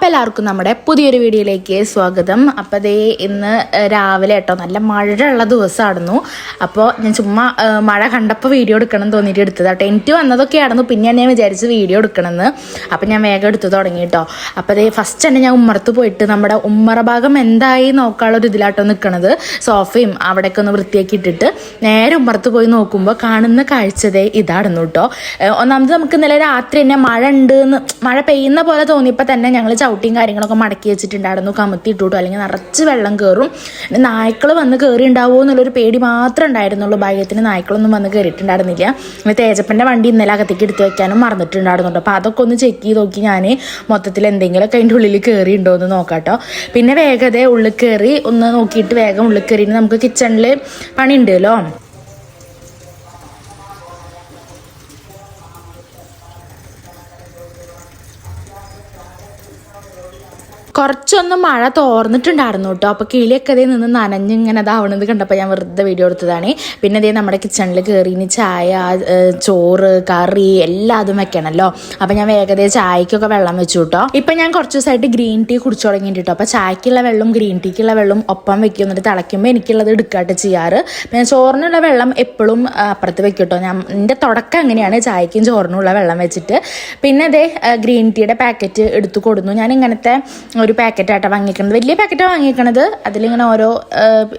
അപ്പോൾ എല്ലാവർക്കും നമ്മുടെ പുതിയൊരു വീഡിയോയിലേക്ക് സ്വാഗതം. അപ്പോൾ ദേ ഇന്ന് രാവിലെ കേട്ടോ നല്ല മഴയുള്ള ദിവസമായിരുന്നു. അപ്പോൾ ഞാൻ ചുമ്മാ മഴ കണ്ടപ്പോൾ വീഡിയോ എടുക്കണം എന്ന് തോന്നിയിട്ട് എടുത്തത്. കേട്ടോ എനിക്ക് വന്നതൊക്കെയായിരുന്നു പിന്നെ ഞാൻ വിചാരിച്ച് വീഡിയോ എടുക്കണമെന്ന്. അപ്പോൾ ഞാൻ വേഗം എടുത്ത് തുടങ്ങി കേട്ടോ. അപ്പോൾ ദേ ഫസ്റ്റ് തന്നെ ഞാൻ ഉമ്മറത്ത് പോയിട്ട് നമ്മുടെ ഉമ്മറ ഭാഗം എന്തായി നോക്കാനുള്ള ഒരു ഇതിലാട്ടോ നിൽക്കണത് സോഫയും അവിടെയൊക്കെ ഒന്ന് വൃത്തിയാക്കി ഇട്ടിട്ട് നേരെ ഉമ്മറത്ത് പോയി നോക്കുമ്പോൾ കാണുന്ന കാഴ്ചതേ ഇതായിരുന്നു കേട്ടോ. ഒന്നാമത് നമുക്ക് ഇന്നലെ രാത്രി തന്നെ മഴ ഉണ്ട് എന്ന് മഴ പെയ്യുന്ന പോലെ തോന്നിയപ്പോൾ തന്നെ ഞങ്ങൾ ചവിട്ടിയും കാര്യങ്ങളൊക്കെ മടക്കി വെച്ചിട്ടുണ്ടായിരുന്നു. കമത്തിയിട്ടു അല്ലെങ്കിൽ നിറച്ച് വെള്ളം കയറും നായ്ക്കൾ വന്ന് കയറി ഉണ്ടാവുമോ എന്നുള്ളൊരു പേടി മാത്രമേ ഉണ്ടായിരുന്നുള്ളൂ. ഭാഗ്യത്തിന് നായ്ക്കളൊന്നും വന്ന് കയറിയിട്ടുണ്ടായിരുന്നില്ല തേജപ്പന്റെ വണ്ടി ഇന്നലെ അകത്തേക്ക് എടുത്ത് വെക്കാനും മറന്നിട്ടുണ്ടായിരുന്നുണ്ട് അപ്പോൾ അതൊക്കെ ഒന്ന് ചെക്ക് ചെയ്ത് നോക്കി ഞാൻ മൊത്തത്തിൽ എന്തെങ്കിലുമൊക്കെ അതിന്റെ ഉള്ളിൽ കയറി ഉണ്ടോ എന്ന് നോക്കാട്ടോ. പിന്നെ വേഗത ഉള്ളിൽ കയറി ഒന്ന് നോക്കിയിട്ട് വേഗം ഉള്ളിൽ കയറി നമുക്ക് കിച്ചണിൽ പണി കുറച്ചൊന്ന് മഴ തോർന്നിട്ടുണ്ടായിരുന്നു കേട്ടോ അപ്പോൾ കിളിയൊക്കെ അതേ നിന്ന് നനഞ്ഞിങ്ങനെ അതാവണത് കണ്ടപ്പോൾ ഞാൻ വെറുതെ വീഡിയോ എടുത്തതാണ്. പിന്നെ അതേ നമ്മുടെ കിച്ചണിൽ കയറി ഇനി ചായ ചോറ് കറി എല്ലാം അതും വെക്കണമല്ലോ അപ്പോൾ ഞാൻ വേഗതയെ ചായക്കൊക്കെ വെള്ളം വെച്ചു കേട്ടോ ഇപ്പം ഞാൻ കുറച്ച് ദിവസമായിട്ട് ഗ്രീൻ ടീ കുടിച്ചു തുടങ്ങിയിട്ട് കേട്ടോ അപ്പോൾ ചായക്കുള്ള വെള്ളം ഗ്രീൻ ടീക്കുള്ള വെള്ളം ഒപ്പം വെക്കും. എന്നിട്ട് തിളയ്ക്കുമ്പോൾ എനിക്കുള്ളത് എടുക്കാട്ട് ചെയ്യാറ്. പിന്നെ ചോറിനുള്ള വെള്ളം എപ്പോഴും അപ്പുറത്ത് വെക്കും കേട്ടോ ഞാൻ എന്റെ തുടക്കം അങ്ങനെയാണ്. ചായക്കും ചോറിനുള്ള വെള്ളം വെച്ചിട്ട്. പിന്നെ അതേ ഗ്രീൻ ടീയുടെ പാക്കറ്റ് എടുത്തു കൊടുന്നു. ഞാൻ ഇങ്ങനത്തെ ഒരു പാക്കറ്റായിട്ടാണ് വാങ്ങിക്കണത് വലിയ പാക്കറ്റാണ് വാങ്ങിക്കണത് അതിലിങ്ങനെ ഓരോ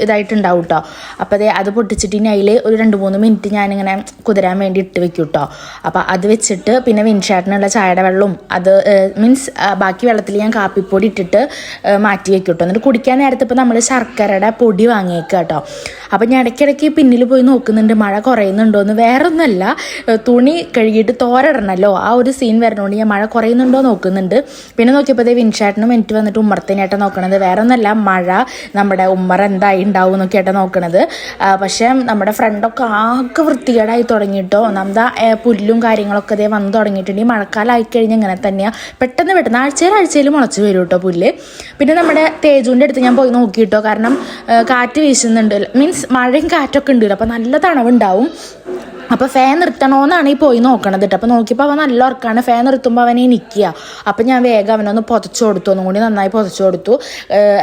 ഇതായിട്ടുണ്ടാവും കേട്ടോ അപ്പോൾ അതെ അത് പൊട്ടിച്ചിട്ട് ഇനി അതിൽ ഒരു രണ്ട് മൂന്ന് മിനിറ്റ് ഞാനിങ്ങനെ കുതിരാൻ വേണ്ടി ഇട്ട് വെക്കും കേട്ടോ അപ്പോൾ അത് വെച്ചിട്ട് പിന്നെ വിൻഷാട്ടിനുള്ള ചായയുടെ വെള്ളവും അത് മീൻസ് ബാക്കി വെള്ളത്തിൽ ഞാൻ കാപ്പിപ്പൊടി ഇട്ടിട്ട് മാറ്റി വെക്കും കേട്ടോ എന്നിട്ട് കുടിക്കാൻ നേരത്തെ ഇപ്പോൾ നമ്മൾ ശർക്കരയുടെ പൊടി വാങ്ങിയേക്കുക കേട്ടോ അപ്പോൾ ഞാൻ ഇടയ്ക്കിടയ്ക്ക് പിന്നിൽ പോയി നോക്കുന്നുണ്ട് മഴ കുറയുന്നുണ്ടോ എന്ന് വേറെ ഒന്നുമല്ല തുണി കഴുകിയിട്ട് തോരടണല്ലോ. ആ ഒരു സീൻ വരണോണ്ട് ഞാൻ മഴ കുറയുന്നുണ്ടോ നോക്കുന്നുണ്ട്. പിന്നെ നോക്കിയപ്പോൾ വിൻഷാട്ടിനും വന്നിട്ട് ഉമ്മറത്തിനായിട്ട് നോക്കണത്. വേറെ ഒന്നല്ല മഴ നമ്മുടെ ഉമ്മറ എന്തായി ഉണ്ടാവും എന്നൊക്കെയായിട്ട് നോക്കണത്. പക്ഷേ നമ്മുടെ ഫ്രണ്ടൊക്കെ ആകെ വൃത്തികേടായി തുടങ്ങിയിട്ടോ. ഒന്നാമത് പുല്ലും കാര്യങ്ങളൊക്കെ ഇതേ വന്ന് തുടങ്ങിയിട്ടുണ്ട്. ഈ മഴക്കാലമായി കഴിഞ്ഞ് ഇങ്ങനെ തന്നെയാണ് പെട്ടെന്ന് പെട്ടെന്ന് ആഴ്ചയിൽ ആഴ്ചയിൽ മുളച്ച് വരും കേട്ടോ പുല്ല്. പിന്നെ നമ്മുടെ തേജുവിന്റെ അടുത്ത് ഞാൻ പോയി നോക്കിയിട്ടോ. കാരണം കാറ്റ് വീശുന്നുണ്ട്. മീൻസ് മഴയും കാറ്റൊക്കെ ഉണ്ട്. അപ്പോൾ നല്ല തണവുണ്ടാവും. അപ്പോൾ ഫാൻ നിർത്തണമെന്നാണ് ഈ പോയി നോക്കണത് കേട്ടോ അപ്പോൾ നോക്കിയപ്പോൾ അവൻ നല്ല ഉറക്കാണ്. ഫാൻ നിർത്തുമ്പോൾ അവനെ നിൽക്കുക അപ്പോൾ ഞാൻ വേഗം അവനൊന്ന് പുതച്ചു കൊടുത്തു. ഒന്നും കൂടി നന്നായി പുതച്ചു കൊടുത്തു.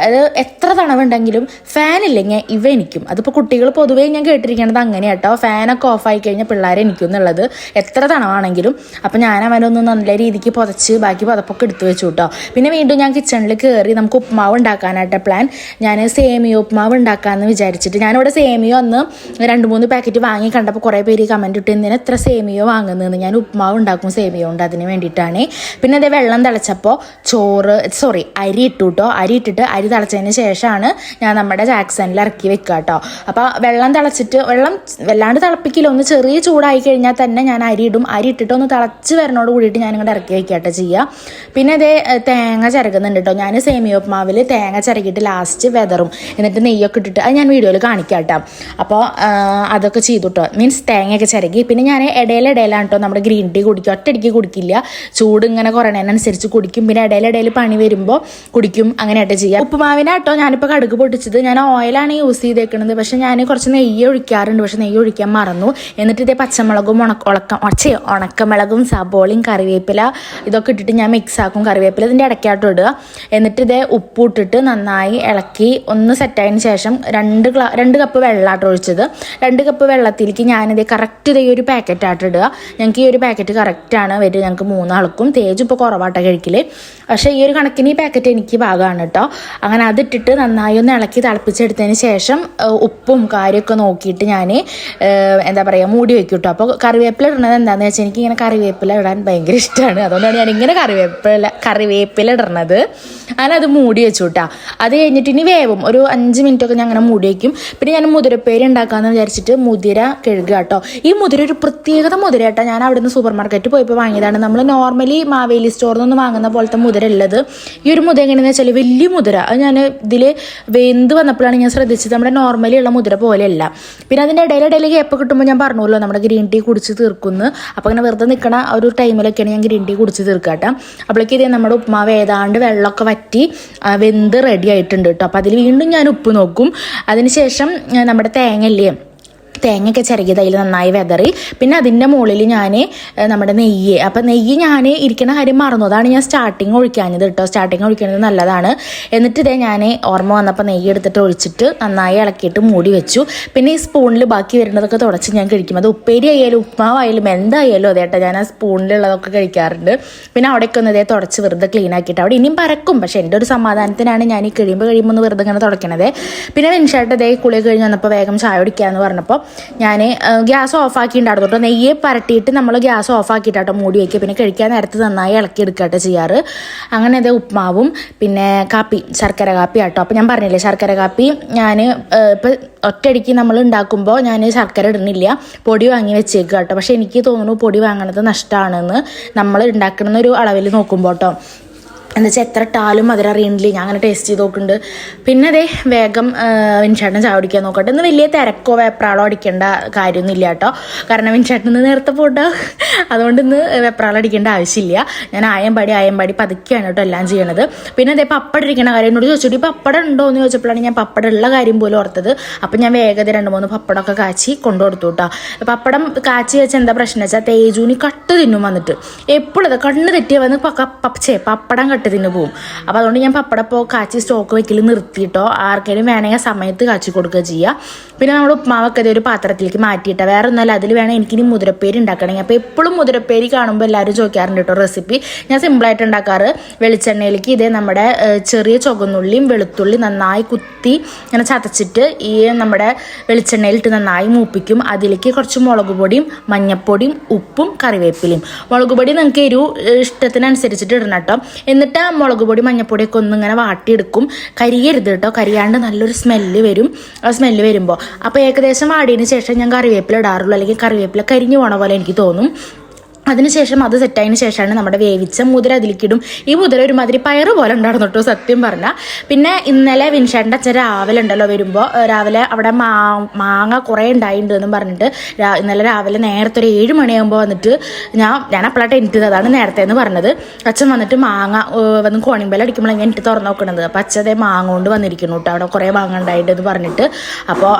അത് എത്ര തണവുണ്ടെങ്കിലും ഫാൻ ഇല്ലെങ്കിൽ ഇവ എനിക്കും അതിപ്പോൾ കുട്ടികൾ പൊതുവേ ഞാൻ കേട്ടിരിക്കണത് അങ്ങനെ കേട്ടോ ഫാനൊക്കെ ഓഫായി കഴിഞ്ഞാൽ പിള്ളേരെ എനിക്കും എന്നുള്ളത്. എത്ര തണവാണെങ്കിലും. അപ്പോൾ ഞാൻ അവനൊന്ന് നല്ല രീതിക്ക് പുതച്ച് ബാക്കി പുതപ്പൊക്കെ എടുത്തു വെച്ചു കേട്ടോ പിന്നെ വീണ്ടും ഞാൻ കിച്ചണിൽ കയറി നമുക്ക് ഉപ്മാവ് ഉണ്ടാക്കാനായിട്ട് പ്ലാൻ ഞാൻ സേമിയ ഉപ്മാവ് ഉണ്ടാക്കാമെന്ന് വിചാരിച്ചിട്ട് ഞാനിവിടെ സേമിയ ഒന്ന് രണ്ട് മൂന്ന് പാക്കറ്റ് വാങ്ങി കണ്ടപ്പോൾ കുറേ പേര് കമന്റ് ഇട്ട് എത്ര സേമിയോ വാങ്ങുന്നതെന്ന്? ഞാൻ ഉപ്മാവ് ഉണ്ടാക്കും സേമിയോ ഉണ്ട് അതിന് വേണ്ടിയിട്ടാണ്. പിന്നെ അതേ വെള്ളം തിളച്ചപ്പോൾ ചോറ് സോറി അരി ഇട്ടു കേട്ടോ അരി ഇട്ടിട്ട് അരി തിളച്ചതിന് ശേഷമാണ് ഞാൻ നമ്മുടെ ജാക്സണിൽ ഇറക്കി വെക്കുക കേട്ടോ. അപ്പോൾ വെള്ളം തിളച്ചിട്ട് വെള്ളം വല്ലാണ്ട് തിളപ്പിക്കില്ല. ഒന്ന് ചെറിയ ചൂടായി കഴിഞ്ഞാൽ തന്നെ ഞാൻ അരി ഇടും. അരി ഇട്ടിട്ട് ഒന്ന് തിളച്ച് വരണോട് കൂടിയിട്ട് ഞാൻ ഇങ്ങോട്ട് ഇറക്കി വെക്കുക കേട്ടോ ചെയ്യുക. പിന്നെ അതേ തേങ്ങ ചിരകുന്നുണ്ട് കേട്ടോ. ഞാൻ സേമിയ ഉപ്മാവിൽ തേങ്ങ ചിരകിയിട്ട് ലാസ്റ്റ് വെതറും. എന്നിട്ട് നെയ്യൊക്കെ ഇട്ടിട്ട് അത് ഞാൻ വീഡിയോയിൽ കാണിക്കാം കേട്ടോ. അപ്പോൾ അതൊക്കെ ചെയ്തു കേട്ടോ. മീൻസ് തേങ്ങയൊക്കെ ചിരകി. പിന്നെ ഞാൻ ഇടയിലിടയിലാണ് കേട്ടോ നമ്മുടെ ഗ്രീൻ ടീ കുടിക്കും ഒറ്റയടിക്ക് കുടിക്കില്ല. ചൂട് ഇങ്ങനെ കുറയണതിനനുസരിച്ച് കുടിക്കും. പിന്നെ ഇടയിലിടയിൽ പണി വരുമ്പോൾ കുടിക്കും. അങ്ങനെയായിട്ട് ചെയ്യാം. ഉപ്പുമാവിനാട്ടോ ഞാനിപ്പോൾ കടുക് പൊട്ടിച്ചത്. ഞാൻ ഓയിലാണ് യൂസ് ചെയ്തേക്കുന്നത് പക്ഷെ ഞാൻ കുറച്ച് നെയ്യ് ഒഴിക്കാറുണ്ട്. പക്ഷെ നെയ്യ് ഒഴിക്കാൻ മറന്നു. എന്നിട്ട് ഇതേ പച്ചമുളകും ഉണക്ക ഉണക്ക ഒച്ചേ ഉണക്കമുളകും സബോളയും കറിവേപ്പില ഇതൊക്കെ ഇട്ടിട്ട് ഞാൻ മിക്സ് ആക്കും. കറിവേപ്പില ഇതിന്റെ ഇടയ്ക്കായിട്ട് ഇടുക. എന്നിട്ട് ഇതേ ഉപ്പ് ഇട്ടിട്ട് നന്നായി ഇളക്കി ഒന്ന് സെറ്റായതിന് ശേഷം രണ്ട് രണ്ട് കപ്പ് വെള്ളമാട്ടോ ഒഴിച്ചത്. രണ്ട് കപ്പ് വെള്ളത്തിലേക്ക് ഞാനിത് കറക്റ്റ് ഇതേ ഒരു പാക്കറ്റ് ആയിട്ട് ഇടുക. ഞങ്ങൾക്ക് ഈ ഒരു പാക്കറ്റ് കറക്റ്റാണ് വരിക. ഞങ്ങൾക്ക് മൂന്നാൾക്കും തേജ് ഇപ്പോൾ കുറവാട്ട കഴിക്കൽ. പക്ഷേ ഈ ഒരു കണക്കിന് ഈ പാക്കറ്റ് എനിക്ക് ഭാഗമാണ് കേട്ടോ അങ്ങനെ അതിട്ടിട്ട് നന്നായി ഒന്ന് ഇളക്കി തിളപ്പിച്ചെടുത്തതിന് ശേഷം ഉപ്പും കാര്യമൊക്കെ നോക്കിയിട്ട് ഞാൻ എന്താ പറയുക മൂടി വെക്കും കേട്ടോ അപ്പോൾ കറിവേപ്പില ഇടുന്നത് എന്താണെന്ന് വെച്ചാൽ എനിക്ക് ഇങ്ങനെ കറിവേപ്പില ഇടാൻ ഭയങ്കര ഇഷ്ടമാണ് അതുകൊണ്ടാണ് ഞാൻ ഇങ്ങനെ കറിവേപ്പില കറിവേപ്പില ഇടുന്നത് അങ്ങനെ അത് മൂടി വെച്ചു കേട്ടോ അത് കഴിഞ്ഞിട്ട് ഇനി വേവും. ഒരു അഞ്ച് മിനിറ്റൊക്കെ ഞാൻ അങ്ങനെ മൂടി വയ്ക്കും പിന്നെ ഞാൻ മുതിരപ്പേര് ഉണ്ടാക്കാമെന്ന് വിചാരിച്ചിട്ട് മുതിര കഴുകുക കേട്ടോ മുതിര ഒരു പ്രത്യേകത മുതിര കേട്ടോ ഞാൻ അവിടെ നിന്ന് സൂപ്പർ മാർക്കറ്റിൽ പോയപ്പോൾ വാങ്ങിയതാണ്. നമ്മൾ നോർമലി മാവേലി സ്റ്റോറിൽ നിന്ന് വാങ്ങുന്ന പോലത്തെ മുതിര ഉള്ളത് ഈ ഒരു മുതിര എങ്ങനെയാണെന്ന് വെച്ചാൽ വലിയ മുതിര. അത് ഞാൻ ഇതിൽ വെന്ത് വന്നപ്പോഴാണ് ഞാൻ ശ്രദ്ധിച്ചത്. നമ്മുടെ നോർമലി ഉള്ള മുതിര പോലെയല്ല. പിന്നെ അതിന്റെ ഇടയിലിടയിൽ ഗ്യാപ്പ് കിട്ടുമ്പോൾ ഞാൻ പറഞ്ഞല്ലോ നമ്മുടെ ഗ്രീൻ ടീ കുടിച്ച് തീർക്കുന്നു. അപ്പോൾ അങ്ങനെ വെറുതെ നിൽക്കണ ഒരു ടൈമിലൊക്കെയാണ് ഞാൻ ഗ്രീൻ ടീ കുടിച്ച് തീർക്കാട്ടോ. അപ്പോഴേക്ക് ഇതേ നമ്മുടെ ഉപ്മാവ് ഏതാണ്ട് വെള്ളമൊക്കെ വറ്റി വെന്ത് റെഡി ആയിട്ടുണ്ട് കേട്ടോ അപ്പോൾ അതിൽ വീണ്ടും ഞാൻ ഉപ്പ് നോക്കും. അതിനുശേഷം നമ്മുടെ തേങ്ങ ഇല്ലേ തേങ്ങയൊക്കെ ചിരകിയത് അതിൽ നന്നായി വെതറി. പിന്നെ അതിന്റെ മുകളിൽ ഞാൻ നമ്മുടെ നെയ്യ്. അപ്പം നെയ്യ് ഞാൻ ഇരിക്കുന്ന കാര്യം മറന്നു. അതാണ് ഞാൻ സ്റ്റാർട്ടിങ് ഒഴിക്കാഞ്ഞത് കേട്ടോ സ്റ്റാർട്ടിങ് ഒഴിക്കുന്നത് നല്ലതാണ്. എന്നിട്ട് ഇതേ ഞാൻ ഓർമ്മ വന്നപ്പോൾ നെയ്യ് എടുത്തിട്ട് ഒഴിച്ചിട്ട് നന്നായി ഇളക്കിയിട്ട് മൂടി വെച്ചു. പിന്നെ ഈ സ്പൂണിൽ ബാക്കി വരുന്നതൊക്കെ തുടച്ച് ഞാൻ കഴിക്കും. അത് ഉപ്പേരി ആയാലും ഉപ്മാവായാലും എന്തായാലും അതേട്ടാ ഞാൻ ആ സ്പൂണിലുള്ളതൊക്കെ കഴിക്കാറുണ്ട്. പിന്നെ അവിടെയൊക്കെ ഒന്ന് ഇതേ തുടച്ച് വെറുതെ ക്ലീൻ ആക്കിയിട്ട് അവിടെ ഇനിയും പറക്കും പക്ഷേ എന്റെ ഒരു സമാധാനത്തിനാണ് ഞാൻ ഈ കഴിയുമ്പോൾ കഴിയുമ്പോൾ ഒന്ന് വെറുതെ ഇങ്ങനെ തുടയ്ക്കണത് പിന്നെ വെൻഷായിട്ട് ഇതേ കുളി കഴിഞ്ഞ് വന്നപ്പോൾ വേഗം ചായ കുടിക്കാമെന്ന് പറഞ്ഞപ്പോൾ ഞാൻ ഗ്യാസ് ഓഫ് ആക്കിയിട്ടുണ്ടായിരുന്നു കേട്ടോ. നെയ്യ് പരട്ടിയിട്ട് നമ്മൾ ഗ്യാസ് ഓഫ് ആക്കിയിട്ടാട്ടോ മൂടി വയ്ക്കുക പിന്നെ കഴിക്കാൻ നേരത്ത് നന്നായി ഇളക്കി എടുക്കട്ടെ ചെയ്യാറ്. അങ്ങനെ അതേ ഉപ്മാവും പിന്നെ കാപ്പി ശർക്കര കാപ്പി ആട്ടോ അപ്പോൾ ഞാൻ പറഞ്ഞില്ലേ ശർക്കര കാപ്പി ഞാൻ ഇപ്പം ഒറ്റയടിക്ക് നമ്മൾ ഉണ്ടാക്കുമ്പോൾ ഞാൻ ശർക്കര ഇടുന്നില്ല. പൊടി വാങ്ങി വെച്ചേക്കുക കേട്ടോ. പക്ഷേ എനിക്ക് തോന്നുന്നു പൊടി വാങ്ങണത് നഷ്ടമാണെന്ന് നമ്മൾ ഉണ്ടാക്കുന്ന ഒരു അളവിൽ നോക്കുമ്പോൾ കേട്ടോ. എന്ന് വെച്ചാൽ എത്ര ഇട്ടാലും മധുരം ഞാൻ അങ്ങനെ ടേസ്റ്റ് ചെയ്ത് നോക്കുന്നുണ്ട് പിന്നെ അതേ വേഗം വിൻചേട്ടൻ ചാവടിക്കാൻ നോക്കട്ടെ. ഇന്ന് വലിയ തിരക്കോ വെപ്രാളോ അടിക്കേണ്ട കാര്യമൊന്നുമില്ല കേട്ടോ. കാരണം വിൻചേട്ടൻ ഇന്ന് നേരത്തെ പോട്ടോ. അതുകൊണ്ട് ഇന്ന് വെപ്രാളം അടിക്കേണ്ട ആവശ്യമില്ല. ഞാൻ ആയമ്പാടി ആയമ്പാടി പതുക്കെയാണ് കേട്ടോ എല്ലാം ചെയ്യണത്. പിന്നെ അതേ പപ്പടം ഇരിക്കണ കാര്യം എന്നോട് ചോദിച്ചിട്ട് പപ്പടം ഉണ്ടോ? എന്ന് ചോദിച്ചപ്പോഴാണ് ഞാൻ പപ്പടം ഉള്ള കാര്യം പോലും ഓർത്തത്. അപ്പം ഞാൻ വേഗത രണ്ട് മൂന്ന് പപ്പടമൊക്കെ കാച്ചി കൊണ്ടുകൊടുത്തു കേട്ടോ. പപ്പടം കാച്ചി വെച്ചാൽ എന്താ പ്രശ്നം വെച്ചാൽ തേജൂനി കട്ട് തിന്നും വന്നിട്ട്. എപ്പോഴത് കണ്ണ് തെറ്റിയ വന്ന് പച്ചേ പപ്പടം കട്ട് തിന്നു പോവും. അപ്പോൾ അതുകൊണ്ട് ഞാൻ പപ്പടം ഇപ്പോൾ കാച്ചി സ്റ്റോക്ക് വെക്കൽ നിർത്തിയിട്ടോ ആർക്കെങ്കിലും വേണമെങ്കിൽ സമയത്ത് കാച്ചി കൊടുക്കുക ചെയ്യുക പിന്നെ നമ്മൾ ഉപ്മാവൊക്കെ ഒരു പാത്രത്തിലേക്ക് മാറ്റിയിട്ടാൽ വേറെ ഒന്നല്ല അതിൽ വേണം എനിക്കിനി മുതിരപ്പേരി ഉണ്ടാക്കണമെങ്കിൽ. അപ്പോൾ എപ്പോഴും മുതിരപ്പേരി കാണുമ്പോൾ എല്ലാവരും ചോദിക്കാറുണ്ട് കേട്ടോ റെസിപ്പി ഞാൻ സിമ്പിളായിട്ട് ഉണ്ടാക്കാറ്. വെളിച്ചെണ്ണയിലേക്ക് ഇതേ നമ്മുടെ ചെറിയ ചുവന്നുള്ളിയും വെളുത്തുള്ളി നന്നായി കുത്തി ഇങ്ങനെ ചതച്ചിട്ട് ഈ നമ്മുടെ വെളിച്ചെണ്ണയിലിട്ട് നന്നായി മൂപ്പിക്കും. അതിലേക്ക് കുറച്ച് മുളക് പൊടിയും മഞ്ഞപ്പൊടിയും ഉപ്പും കറിവേപ്പിലയും. മുളക് പൊടി നിങ്ങൾക്ക് എരിവ് ഇഷ്ടത്തിനനുസരിച്ചിട്ട് ഇടണം കേട്ടോ. എന്നിട്ട് ആ മുളക് പൊടി മഞ്ഞപ്പൊടിയൊക്കെ ഒന്ന് ഇങ്ങനെ വാട്ടിയെടുക്കും. കരിയരുത് കേട്ടോ കരിയാണ്ട് നല്ലൊരു സ്മെല്ല് വരും. ആ സ്മെല്ല് വരുമ്പോൾ അപ്പോൾ ഏകദേശം വാടിയതിന് ശേഷം ഞാൻ കറിവേപ്പില ഇടാറുള്ളൂ. അല്ലെങ്കിൽ കറിവേപ്പില കരിഞ്ഞു പോണ പോലെ എനിക്ക് തോന്നും. അതിനുശേഷം അത് സെറ്റായതിനു ശേഷമാണ് നമ്മുടെ വേവിച്ച മുതിര അതിലേക്കിടും. ഈ മുതിര ഒരുമാതിരി പയറ് പോലെ ഉണ്ടായിരുന്നു കേട്ടോ സത്യം പറഞ്ഞാൽ പിന്നെ ഇന്നലെ വിൻഷാന്റെ അച്ഛൻ രാവിലെ ഉണ്ടല്ലോ വരുമ്പോൾ രാവിലെ അവിടെ മാ മാങ്ങ കുറേ ഉണ്ടായിട്ടുണ്ട് എന്നും പറഞ്ഞിട്ട് ഇന്നലെ രാവിലെ നേരത്തെ ഒരു ഏഴ് മണിയാകുമ്പോൾ വന്നിട്ട് ഞാൻ ഞാൻ അപ്പോഴാണ് എനിക്ക് അതാണ് നേരത്തെ എന്ന് പറഞ്ഞത്. അച്ഛൻ വന്നിട്ട് മാങ്ങ വന്ന് കോണിമ്പല അടിക്കുമ്പോൾ ഞാൻ എനിക്ക് തുറന്നു നോക്കണത്. അപ്പോൾ അച്ഛതേ മാങ്ങ കൊണ്ട് വന്നിരിക്കുന്നു കേട്ടോ അവിടെ കുറേ മാങ്ങ ഉണ്ടായിട്ടെന്ന് പറഞ്ഞിട്ട്. അപ്പോൾ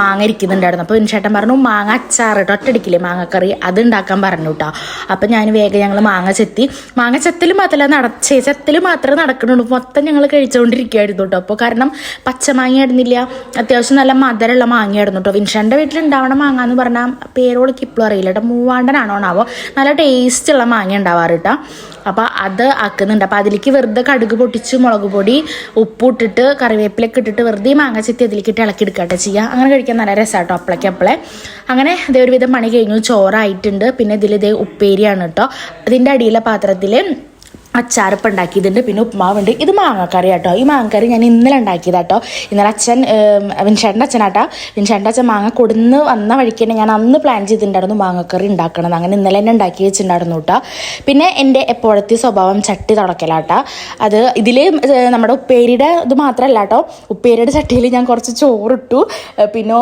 മാങ്ങ ഇരിക്കുന്നുണ്ടായിരുന്നു. അപ്പോൾ വിൻഷേട്ടൻ പറഞ്ഞു മാങ്ങ അച്ചാറ് കേട്ടോ ഒറ്റടിക്കില്ലേ മാങ്ങക്കറി? അത് ഉണ്ടാക്കാൻ പറഞ്ഞു കേട്ടോ. അപ്പം ഞാൻ വേഗം ഞങ്ങൾ മാങ്ങ ചെത്തി. മാങ്ങ ചെത്തിൽ മാത്രമല്ല നട ചെത്തിൽ മാത്രമേ നടക്കണുള്ളൂ മൊത്തം ഞങ്ങൾ കഴിച്ചുകൊണ്ടിരിക്കുകയായിരുന്നു കേട്ടോ അപ്പോൾ കാരണം പച്ചമാങ്ങ ആയിരുന്നില്ല. അത്യാവശ്യം നല്ല മധുരമുള്ള മാങ്ങയായിരുന്നു കേട്ടോ വിൻഷാന്റെ വീട്ടിലുണ്ടാവണ മാങ്ങ എന്ന് പറഞ്ഞാൽ പേരോളിക്ക് ഇപ്പോഴും അറിയില്ല കേട്ടോ മൂവാണ്ടനാണോ ആവോ? നല്ല ടേസ്റ്റുള്ള മാങ്ങ ഉണ്ടാവാറ് കേട്ടോ അപ്പോൾ അത് ആക്കുന്നുണ്ട്. അപ്പോൾ അതിലേക്ക് വെറുതെ കടുക് പൊട്ടിച്ച് മുളക് പൊടി ഉപ്പ് ഇട്ടിട്ട് കറിവേപ്പിലൊക്കെ ഇട്ടിട്ട് വെറുതെ മാങ്ങ ചെത്തി അതിലേക്ക് ഇട്ട് ഇളക്കി എടുക്കട്ടെ ചെയ്യുക. അങ്ങനെ കഴിക്കാൻ നല്ല രസമാട്ടോ അപ്പളേക്ക് അപ്പളെ. അങ്ങനെ ഇതേ ഒരുവിധം പണി കഴിഞ്ഞു. ചോറായിട്ടുണ്ട്. പിന്നെ ഇതിൽ ഇതേ ഉപ്പേരിയാണ് കേട്ടോ. അതിന്റെ അടിയിലെ പാത്രത്തിൽ അച്ചാറിപ്പം ഉണ്ടാക്കിയതുണ്ട് പിന്നെ ഉപ്മാവുണ്ട്. ഇത് മാങ്ങക്കറി കേട്ടോ ഈ മാങ്ങക്കറി ഞാൻ ഇന്നലെ ഉണ്ടാക്കിയതാ കേട്ടോ ഇന്നലെ അച്ഛൻ വിൻഷേട്ടന്റെ അച്ഛനാട്ടോ. വിൻഷേട്ടന്റെ അച്ഛൻ മാങ്ങ കൊടുന്ന് വന്ന വഴിക്ക് തന്നെ ഞാൻ അന്ന് പ്ലാൻ ചെയ്തിട്ടുണ്ടായിരുന്നു മാങ്ങക്കറി ഉണ്ടാക്കണത് അങ്ങനെ ഇന്നലെ തന്നെ ഉണ്ടാക്കി വെച്ചിട്ടുണ്ടായിരുന്നു കേട്ടോ. പിന്നെ എന്റെ എപ്പോഴത്തെ സ്വഭാവം ചട്ടി തുടക്കലാട്ടോ. അത് ഇതിൽ നമ്മുടെ ഉപ്പേരിയുടെ ഇത് മാത്രമല്ല കേട്ടോ ഉപ്പേരിയുടെ ചട്ടിയിൽ ഞാൻ കുറച്ച് ചോറിട്ടു. പിന്നെ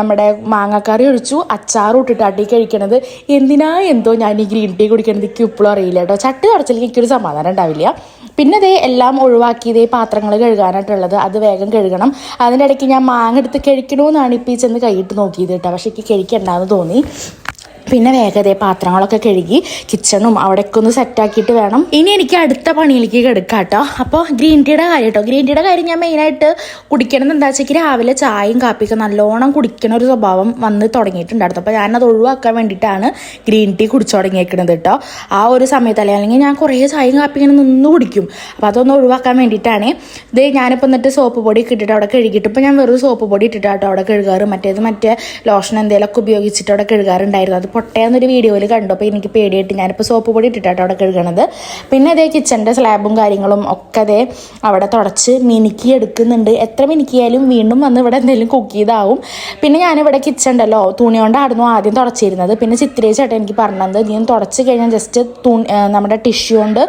നമ്മുടെ മാങ്ങക്കറി ഒഴിച്ചു. അച്ചാറും ഇട്ടിട്ട് അടി കഴിക്കണത്. എന്തിനാ എന്തോ ഞാൻ ഈ ഗ്രീൻ ടീ കുടിക്കണത് എനിക്ക് ഇപ്പോഴും അറിയില്ല കേട്ടോ. ചട്ടി തുടച്ചില്ലെങ്കിൽ എനിക്കൊരു സമാധാനം ഉണ്ടാവില്ല. പിന്നെ ഇതേ എല്ലാം ഒഴിവാക്കി ഇതേ പാത്രങ്ങൾ കഴുകാനായിട്ടുള്ളത് അത് വേഗം കഴുകണം. അതിന്റെ ഇടയ്ക്ക് ഞാൻ മാങ്ങ എടുത്ത് കഴിക്കണമെന്നാണ് ഇപ്പോൾ ഈ ചെന്ന് കൈയിട്ട് നോക്കിയത് കേട്ടോ. പക്ഷേ എനിക്ക് കഴിക്കണ്ടെന്ന് തോന്നി. പിന്നെ വേഗതേ പാത്രങ്ങളൊക്കെ കഴുകി കിച്ചണും അവിടെയൊക്കെ ഒന്ന് സെറ്റാക്കിയിട്ട് വേണം. ഇനി എനിക്ക് അടുത്ത പണിയിലേക്ക് കിടക്കാം കേട്ടോ. അപ്പോൾ ഗ്രീൻ ടീയുടെ കാര്യം കേട്ടോ. ഗ്രീൻ ടീയുടെ കാര്യം ഞാൻ മെയിനായിട്ട് കുടിക്കണമെന്ന് എന്താ വെച്ചാൽ രാവിലെ ചായയും കാപ്പിയൊക്കെ നല്ലോണം കുടിക്കണ ഒരു സ്വഭാവം വന്ന് തുടങ്ങിയിട്ടുണ്ടായിരുന്നു. അപ്പോൾ ഞാനത് ഒഴിവാക്കാൻ വേണ്ടിയിട്ടാണ് ഗ്രീൻ ടീ കുടിച്ചു തുടങ്ങിയേക്കണത് കേട്ടോ. ആ ഒരു സമയത്തല്ലേ അല്ലെങ്കിൽ ഞാൻ കുറേ ചായയും കാപ്പി ഇങ്ങനെ നിന്ന് കുടിക്കും. അപ്പോൾ അതൊന്ന് ഒഴിവാക്കാൻ വേണ്ടിയിട്ടാണ്. ഇത് ഞാനിപ്പോൾ എന്നിട്ട് സോപ്പ് പൊടി ഇട്ടിട്ട് അവിടെ കഴുകിയിട്ട് ഇപ്പോൾ ഞാൻ വെറും സോപ്പ് പൊടി ഇട്ടിട്ടാട്ടോ അവിടെ കഴുകാറ്. മറ്റേത് മറ്റേ ലോഷൻ എന്തെങ്കിലുമൊക്കെ ഉപയോഗിച്ചിട്ട് അവിടെ കഴുകാറുണ്ടായിരുന്നു. അത് പൊട്ടയെന്നൊരു വീഡിയോയിൽ കണ്ടു. അപ്പോൾ എനിക്ക് പേടിയിട്ട് ഞാനിപ്പോൾ സോപ്പ് പൊടി ഇട്ടിട്ടാണ് അവിടെ കഴുകണത്. പിന്നെ അതേ കിച്ചന്റെ സ്ലാബും കാര്യങ്ങളും ഒക്കെ അതേ അവിടെ തുടച്ച് മിനുക്കി എടുക്കുന്നുണ്ട്. എത്ര മിനുക്കിയാലും വീണ്ടും വന്ന് ഇവിടെ എന്തെങ്കിലും കുക്ക് ചെയ്താവും. പിന്നെ ഞാനിവിടെ കിച്ചൺ ഉണ്ടല്ലോ തുണി കൊണ്ടായിരുന്നു ആദ്യം തുടച്ചിരുന്നത്. പിന്നെ ചിത്രേ ചേട്ടൻ എനിക്ക് പറഞ്ഞത് നീ തുടച്ച് കഴിഞ്ഞാൽ ജസ്റ്റ് തുണി നമ്മുടെ ടിഷ്യൂ കൊണ്ട്